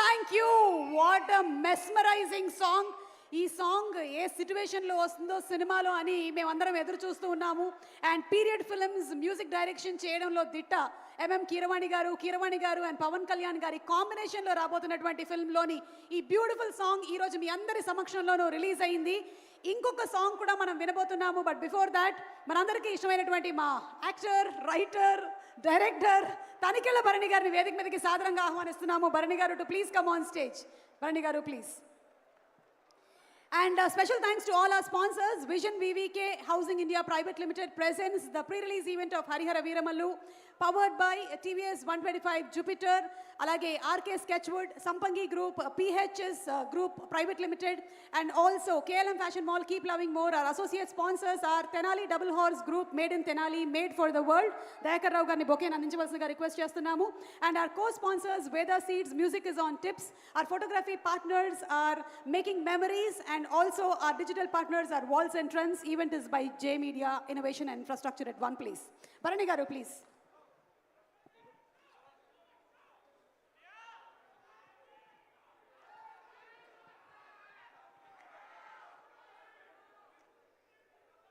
Thank you what a mesmerizing song ఈ song ఏ సిచ్యువేషన్లో వస్తుందో సినిమాలో అని మేమందరం ఎదురు చూస్తూ ఉన్నాము. And period films music direction చేయడంలో దిట్ట ఎంఎం కీరవాణి గారు కీరవాణి గారు అండ్ పవన్ కళ్యాణ్ గారి కాంబినేషన్లో రాబోతున్నటువంటి ఫిల్మ్లోని ఈ బ్యూటిఫుల్ సాంగ్ ఈరోజు మీ అందరి సమక్షంలోనూ రిలీజ్ అయింది. ఇంకొక సాంగ్ కూడా మనం వినబోతున్నాము. బట్ బిఫోర్ దాట్ మనందరికీ ఇష్టమైనటువంటి మా actor writer director Tanikella Bharani గారిని వేదిక మీదకి సాదరంగా ఆహ్వానిస్తున్నాము. Bharani garu to please come on stage Bharani garu please And uh, special thanks to all our sponsors. Vision VVK Housing India Private Limited presents the pre-release event of Harihara Veeramallu, powered by TVS 125 Jupiter, alage RK Sketchwood, Sampangi Group, uh, PHS uh, Group Private Limited, and also KLM Fashion Mall. Keep loving more. Our associate sponsors are Tenali Double Horse Group, made in Tenali, made for the world. Dayakar Rao గారిని బొకేని అందించవలసిందిగా request చేస్తున్నాము and our co sponsors Veda seeds music is on Tips our photography partners our making memories and also our digital partners our walls and trends event is by J media innovation and infrastructure at one place Bharani garu please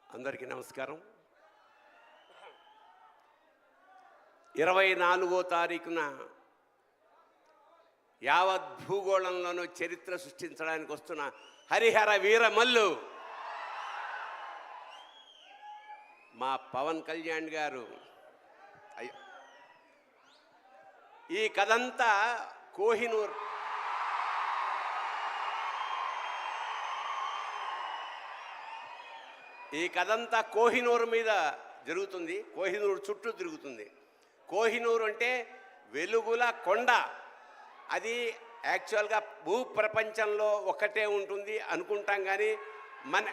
అందరికీ నమస్కారం ఇరవై నాలుగో తారీఖున యావత్ భూగోళంలోనూ చరిత్ర సృష్టించడానికి వస్తున్న హరిహర వీరమల్లు. మా పవన్ కళ్యాణ్ గారు ఈ కథంతా కోహినూర్. ఈ కథంతా కోహినూరు మీద జరుగుతుంది కోహినూరు చుట్టూ తిరుగుతుంది. కోహినూరు అంటే వెలుగుల కొండ. అది యాక్చువల్గా భూ ప్రపంచంలో ఒకటే ఉంటుంది అనుకుంటాం కానీ మన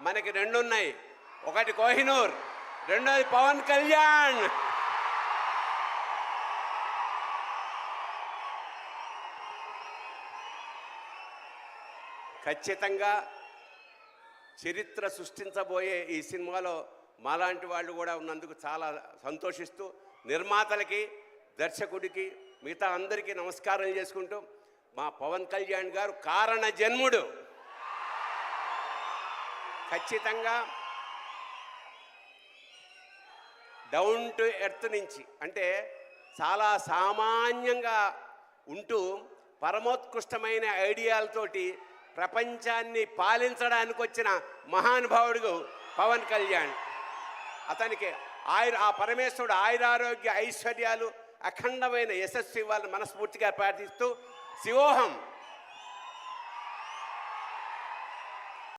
మనకి రెండు ఉన్నాయి ఒకటి కోహినూర్ రెండోది పవన్ కళ్యాణ్. ఖచ్చితంగా చరిత్ర సృష్టించబోయే ఈ సినిమాలో మాలాంటి వాళ్ళు కూడా ఉన్నందుకు చాలా సంతోషిస్తూ నిర్మాతలకి దర్శకుడికి మిగతా అందరికీ నమస్కారం చేసుకుంటూ మా పవన్ కళ్యాణ్ గారు కారణ జన్ముడు. ఖచ్చితంగా డౌన్ టు ఎర్త్ నుంచి అంటే చాలా సామాన్యంగా ఉంటూ పరమోత్కృష్టమైన ఐడియాలతోటి ప్రపంచాన్ని పాలించడానికి వచ్చిన మహానుభావుడు పవన్ కళ్యాణ్. అతనికి ఆయుర ఆ పరమేశ్వరుడు ఆయురారోగ్య ఐశ్వర్యాలు అఖండమైన యశస్సు ఇవ్వాలని మనస్ఫూర్తిగా ప్రార్థిస్తూ శివోహం.